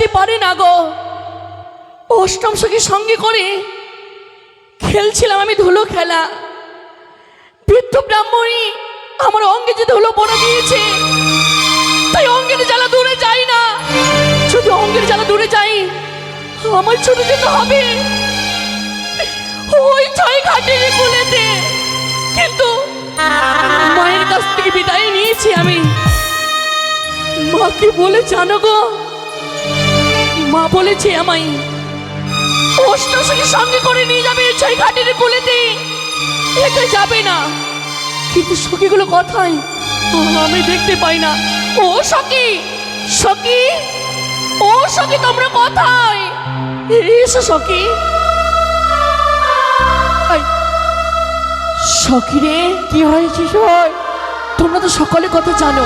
যেতে পারে না গো। অষ্টম সখীর সঙ্গে করে খেলছিলাম আমি ধুলো খেলা। বৃদ্ধ ব্রাহ্মণী আমার অঙ্গে যে ধুলো পড়ে দিয়েছে, তাই অঙ্গের জ্বালা দূরে যাই না। যদি অঙ্গের জ্বালা দূরে যাই আমার ছুটে যেতে হবে। ওই ছয় ঘাটের কোলেতে। কিন্তু মায়ের কাছ থেকে বিদায় নিয়েছি আমি। মাকে বলে জানো গো? মা বলেছে আমায়। অষ্টশীর সঙ্গে করে নিয়ে যাবে ছয় ঘাটের কোলেতে। একা যাবে না। কিন্তু সখীগুলো কথাই আমি দেখতে পাই না। ও সখী সখী, ও সখী, তোমরা কোথায়? এসো সখী। সখী রে, কি হয়েছে তোমরা তো সকলে কথা জানো।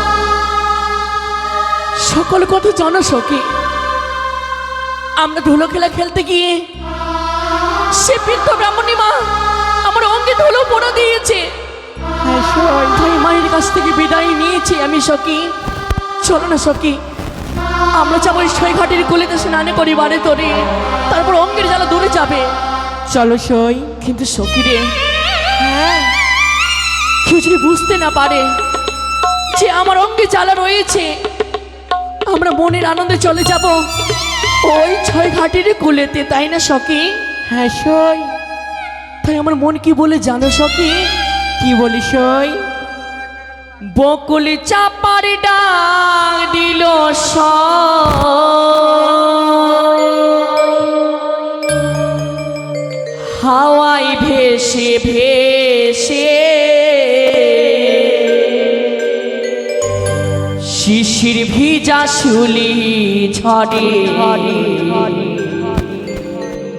সকলে কথা জানো সখী। আমরা ধুলো খেলা খেলতে গিয়ে, সে বৃদ্ধ ব্রাহ্মণী মা আমার অঙ্গে ধুলো পড়া দিয়েছে। তাই মায়ের কাছ থেকে বিদায় নিয়েছি আমি, সখী। চলো না, সখী। আমরা যাব ওই ছয় ঘাটের কুলেতে স্নানে করি বারে তোরে। তারপর অঙ্গের জ্বালা দূরে যাবে। চলো, সই। কিন্তু সখী রে হ্যাঁ কেউ যদি বুঝতে না পারে যে আমার অঙ্গে জ্বালা রয়েছে, আমরা মনের আনন্দে চলে যাব। ওই ছয় ঘাটের কুলেতে তাই না সখী? হ্যাঁ সই। তাই আমার মন কি বলে জানো সখী? কি বলি সই? বকুল চাপার ডাক দিল হাওয়াই ভেসে ভেসে ভিজা শুলি ঝড়ে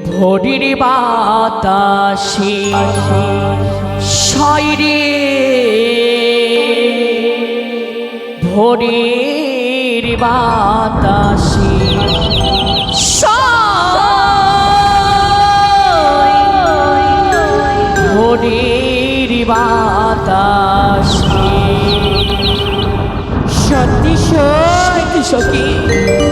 ভরির বাতাসে শয়রে ভোরের বাতাসে ভোরের বাতাসে সত্যি সই সখী।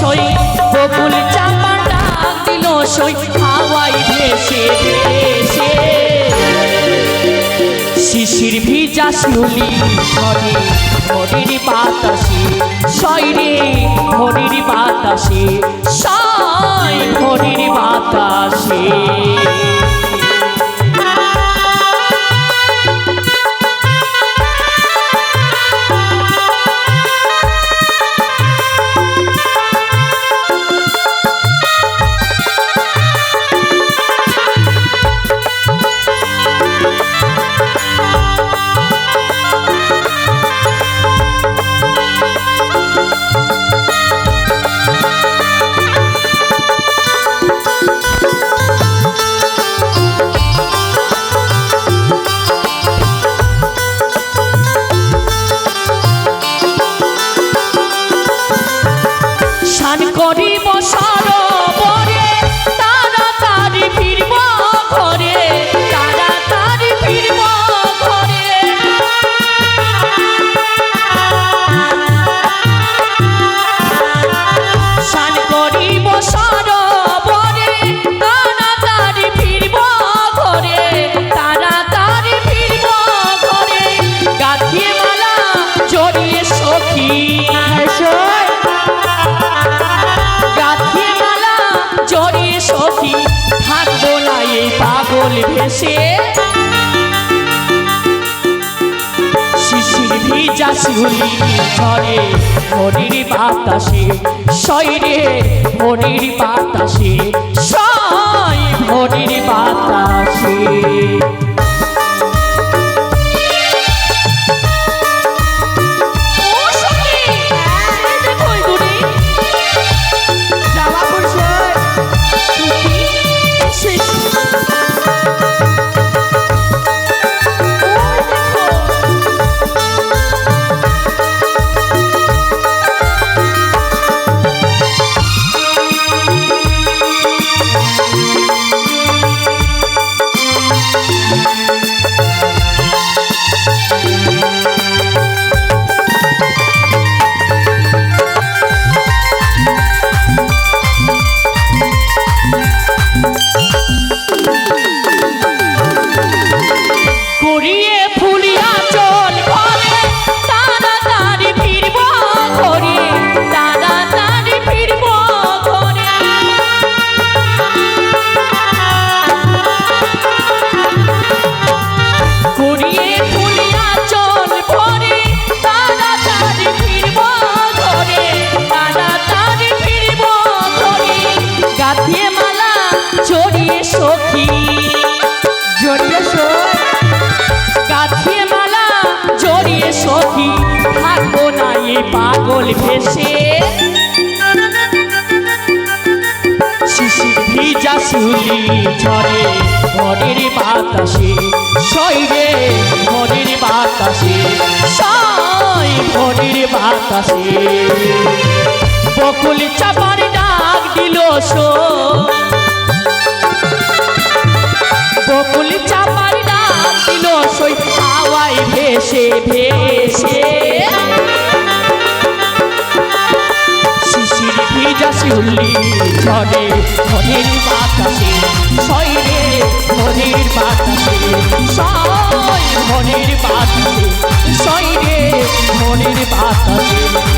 সই। বকুল চাপা ডাক দিল সই। হাওয়াই ভেসে ভেসে। শিশির ভিজা শুলি ঝরে হরির বাতাসে। সয়রে হরির বাতাসে। সয় হরির বাতাসে। ভেসে শিশির ভিজা শিহুলি ঝরে মনির বাতাসে শৈরে মনির বাতাসে শয় মনির বাতাসে। পাখি জড়িয়ে সো গাছে মালা জড়িয়ে সখি থাকব না এ পাগল ভেসে। শিশির ভিজা শুলি ঝরে মনের বাতাসে সইরে মনের বাতাসে সয় মনের বাতাসে। বকুল চাপার ডাক জাসিউল্লি ঝরে ভোরের বাতাসে সই রে ভোরের বাতাসে সয় ভোরের বাতাসে সই রে ভোরের বাতাসে।